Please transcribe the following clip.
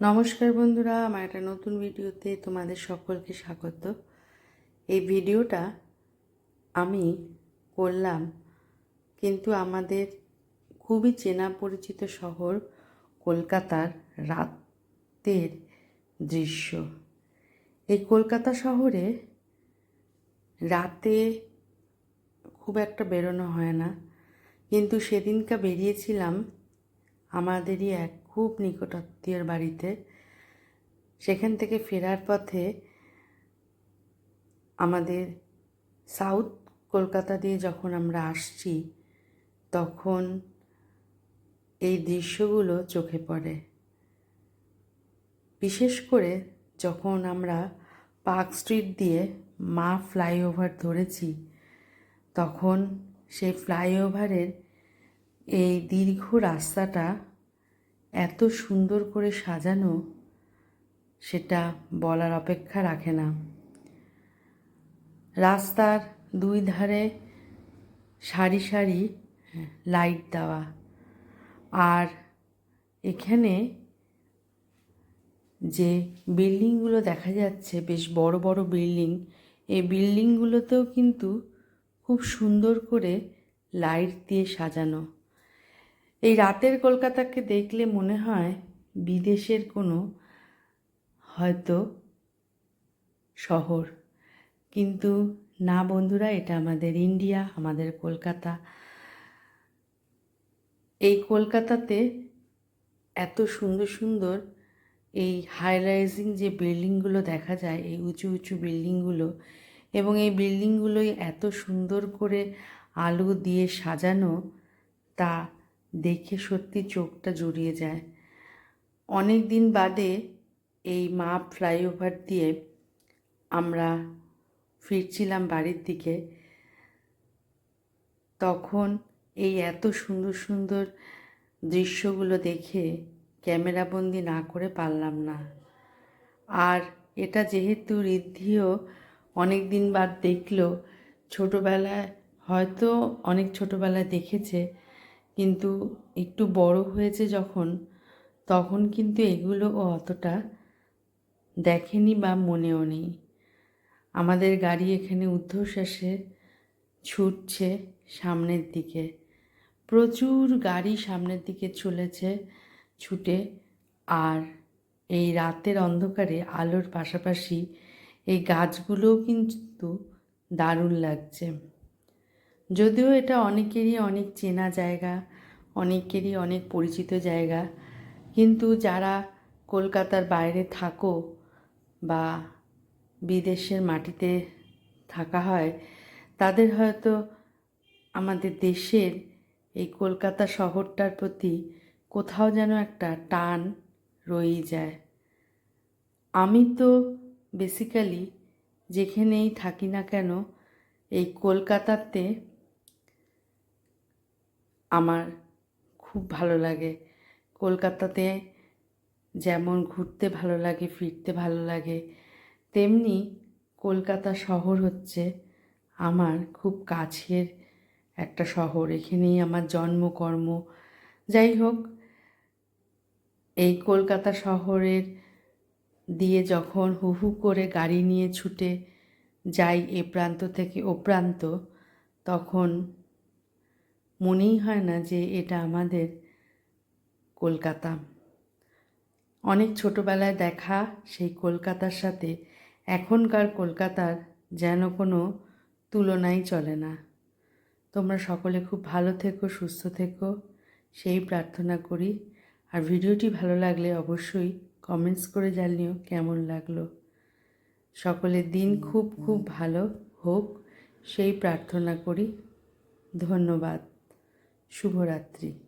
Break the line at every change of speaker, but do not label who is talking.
নমস্কার বন্ধুরা, আমার একটা নতুন ভিডিওতে তোমাদের সকলকে স্বাগত। এই ভিডিওটা আমি করলাম কিন্তু আমাদের খুবই চেনা পরিচিত শহর কলকাতার রাতের দৃশ্য। এই কলকাতা শহরে রাতে খুব একটা বেরোনো হয় না। কিন্তু সেদিনকা বেরিয়েছিলাম আমাদেরই এক খুব নিকটাত্মীয়ের বাড়িতে। সেখান থেকে ফেরার পথে আমাদের সাউথ কলকাতা দিয়ে যখন আমরা আসছি, তখন এই দৃশ্যগুলো চোখে পড়ে। বিশেষ করে যখন আমরা পার্ক স্ট্রিট দিয়ে মা ফ্লাইওভার ধরেছি, তখন সেই ফ্লাইওভারের এই দীর্ঘ রাস্তাটা এত সুন্দর করে সাজানো সেটা বলার অপেক্ষা রাখে না। রাস্তার দুই ধারে সারি সারি লাইট দেওয়া আর এখানে যে বিল্ডিংগুলো দেখা যাচ্ছে, বেশ বড় বড় বিল্ডিং, এই বিল্ডিংগুলোতেও কিন্তু খুব সুন্দর করে লাইট দিয়ে সাজানো। এই রাতের কলকাতাকে দেখলে মনে হয় বিদেশের কোনো, হয়তো শহর। কিন্তু না বন্ধুরা, এটা আমাদের ইন্ডিয়া, আমাদের কলকাতা। এই কলকাতাতে এত সুন্দর সুন্দর এই হাইরাইজিং যে বিল্ডিংগুলো দেখা যায়, এই উঁচু উঁচু বিল্ডিংগুলো এবং এই বিল্ডিংগুলোই এত সুন্দর করে আলো দিয়ে সাজানো, তা দেখে সত্যি চোখটা জুড়িয়ে যায়। অনেক দিন বাদে এই মা ফ্লাইওভার দিয়ে আমরা ফিরছিলাম বাড়ির দিকে। তখন এই এত সুন্দর সুন্দর দৃশ্যগুলো দেখে ক্যামেরাবন্দি না করে পারলাম না। আর এটা যেহেতু ঋদ্ধিও অনেক দিন বাদ দেখল, ছোটোবেলায় হয়তো অনেক ছোটোবেলায় দেখেছে কিন্তু একটু বড় হয়েছে যখন, তখন কিন্তু এগুলো ও অতটা দেখেনি বা মনেও নেই। আমাদের গাড়ি এখানে ঊর্ধ্বশ্বাসে ছুটছে সামনের দিকে। প্রচুর গাড়ি সামনের দিকে চলেছে ছুটে, আর এই রাতের অন্ধকারে আলোর পাশাপাশি এই গাছগুলোও কিন্তু দারুণ লাগছে। যদিও এটা অনেকেরই অনেক চেনা জায়গা, অনেকেরই অনেক পরিচিত জায়গা। কিন্তু যারা কলকাতার বাইরে থাকো বা বিদেশের মাটিতে থাকা হয়, তাদের হয়তো আমাদের দেশের এই কলকাতা শহরটার প্রতি কোথাও যেন একটা টান রয়েই যায়। আমি তো বেসিক্যালি যেখানেই থাকি না কেন, এই কলকাতাতে আমার খুব ভালো লাগে। কলকাতাতে যেমন ঘুরতে ভালো লাগে, ফিরতে ভালো লাগে, তেমনি কলকাতা শহর হচ্ছে আমার খুব কাছের একটা শহর। এখানেই আমার জন্মকর্ম। যাই হোক, এই কলকাতা শহরের দিয়ে যখন হু হু করে গাড়ি নিয়ে ছুটে যাই এ প্রান্ত থেকে ও প্রান্ত, তখন মনেই হয় না যে এটা আমাদের কলকাতা। অনেক ছোটোবেলায় দেখা সেই কলকাতার সাথে এখনকার কলকাতার যেন কোনো তুলনাই চলে না। তোমরা সকলে খুব ভালো থেকো, সুস্থ থেকো, সেই প্রার্থনা করি। আর ভিডিওটি ভালো লাগলে অবশ্যই কমেন্টস করে জানিও কেমন লাগল। সকলের দিন খুব খুব ভালো হোক, সেই প্রার্থনা করি। ধন্যবাদ। শুভরাত্রি।